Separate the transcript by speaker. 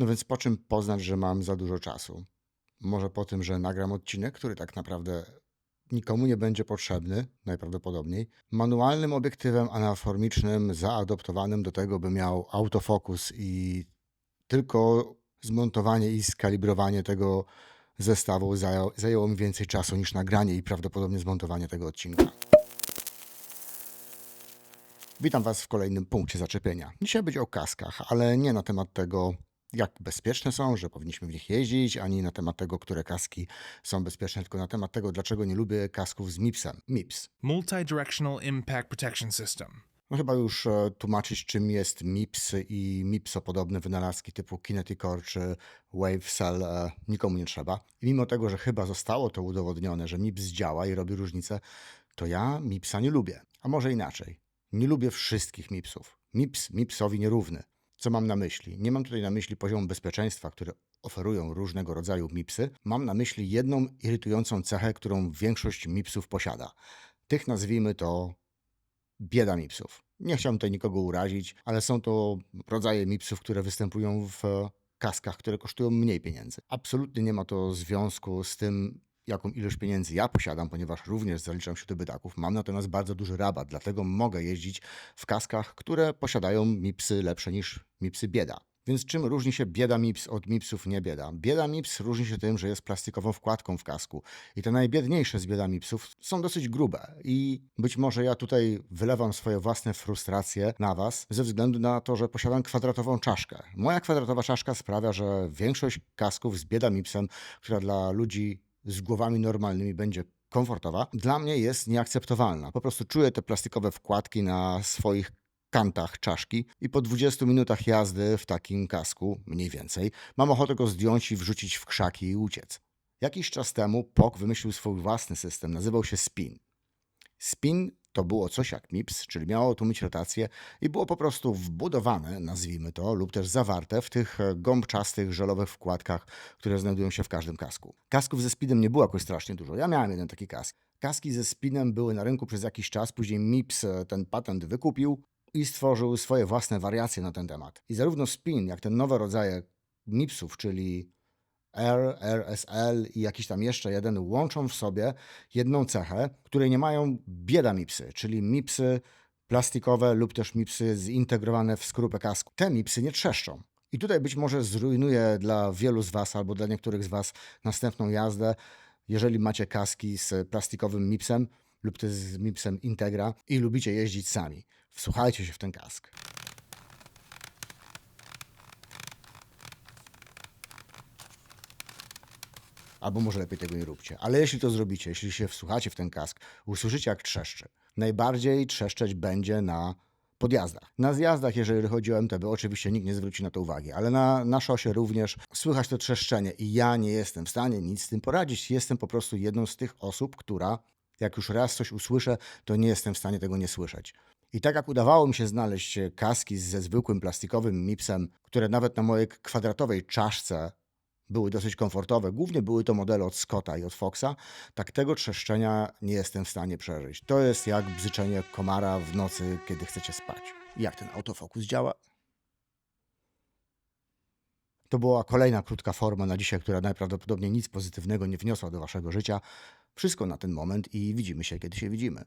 Speaker 1: No więc po czym poznać, że mam za dużo czasu? Może po tym, że nagram odcinek, który tak naprawdę nikomu nie będzie potrzebny, najprawdopodobniej. Manualnym obiektywem analformicznym, zaadoptowanym do tego, by miał autofokus i tylko zmontowanie i skalibrowanie tego zestawu zajęło, zajęło mi więcej czasu niż nagranie i prawdopodobnie zmontowanie tego odcinka. Witam Was w kolejnym punkcie zaczepienia. Dzisiaj będzie o kaskach, ale nie na temat tego, jak bezpieczne są, że powinniśmy w nich jeździć, ani na temat tego, które kaski są bezpieczne, tylko na temat tego, dlaczego nie lubię kasków z MIPS-em. MIPS.
Speaker 2: Multi-Directional Impact Protection System.
Speaker 1: No chyba już e, tłumaczyć, czym jest MIPS i MIPSO-podobne wynalazki typu Kineticore czy WaveCell e, nikomu nie trzeba. I mimo tego, że chyba zostało to udowodnione, że MIPS działa i robi różnicę, to ja MIPSa nie lubię. A może inaczej. Nie lubię wszystkich MIPSów. MIPS MIPSowi nierówny. Co mam na myśli? Nie mam tutaj na myśli poziomu bezpieczeństwa, które oferują różnego rodzaju MIPSy. Mam na myśli jedną irytującą cechę, którą większość MIPSów posiada. Tych nazwijmy to bieda MIPSów. Nie chciałbym tutaj nikogo urazić, ale są to rodzaje MIPSów, które występują w kaskach, które kosztują mniej pieniędzy. Absolutnie nie ma to związku z tym, jaką ilość pieniędzy ja posiadam, ponieważ również zaliczam się do bydaków. Mam natomiast bardzo duży rabat, dlatego mogę jeździć w kaskach, które posiadają MIPSy lepsze niż MIPSy bieda. Więc czym różni się bieda MIPS od MIPSów nie bieda? Bieda MIPS różni się tym, że jest plastikową wkładką w kasku. I te najbiedniejsze z bieda MIPSów są dosyć grube. I być może ja tutaj wylewam swoje własne frustracje na Was ze względu na to, że posiadam kwadratową czaszkę. Moja kwadratowa czaszka sprawia, że większość kasków z bieda MIPSem, która dla ludzi z głowami normalnymi będzie komfortowa, dla mnie jest nieakceptowalna. Po prostu czuję te plastikowe wkładki na swoich kantach czaszki i po 20 minutach jazdy w takim kasku, mniej więcej, mam ochotę go zdjąć i wrzucić w krzaki i uciec. Jakiś czas temu POK wymyślił swój własny system, nazywał się SPIN. SPIN to było coś jak MIPS, czyli miało tłumić rotację i było po prostu wbudowane, nazwijmy to, lub też zawarte w tych e, gąbczastych, żelowych wkładkach, które znajdują się w każdym kasku. Kasków ze spinem nie było jakoś strasznie dużo. Ja miałem jeden taki kask. Kaski ze spinem były na rynku przez jakiś czas, później MIPS e, ten patent wykupił i stworzył swoje własne wariacje na ten temat. I zarówno spin, jak te nowe rodzaje MIPSów, czyli R, RSL i jakiś tam jeszcze jeden łączą w sobie jedną cechę, której nie mają bieda MIPSy, czyli MIPSy plastikowe lub też MIPSy zintegrowane w skorupę kasku. Te MIPSy nie trzeszczą. I tutaj być może zrujnuje dla wielu z Was albo dla niektórych z Was następną jazdę, jeżeli macie kaski z plastikowym MIPSem lub też z MIPSem Integra i lubicie jeździć sami. Wsłuchajcie się w ten kask. Albo może lepiej tego nie róbcie. Ale jeśli to zrobicie, jeśli się wsłuchacie w ten kask, usłyszycie jak trzeszczy. Najbardziej trzeszczeć będzie na podjazdach. Na zjazdach, jeżeli chodzi o MTB, oczywiście nikt nie zwróci na to uwagi, ale na, na szosie również słychać to trzeszczenie i ja nie jestem w stanie nic z tym poradzić. Jestem po prostu jedną z tych osób, która jak już raz coś usłyszę, to nie jestem w stanie tego nie słyszeć. I tak jak udawało mi się znaleźć kaski ze zwykłym plastikowym MIPSem, które nawet na mojej kwadratowej czaszce były dosyć komfortowe, głównie były to modele od Scotta i od Foxa, tak tego trzeszczenia nie jestem w stanie przeżyć. To jest jak bzyczenie komara w nocy, kiedy chcecie spać. Jak ten autofokus działa? To była kolejna krótka forma na dzisiaj, która najprawdopodobniej nic pozytywnego nie wniosła do waszego życia. Wszystko na ten moment i widzimy się, kiedy się widzimy.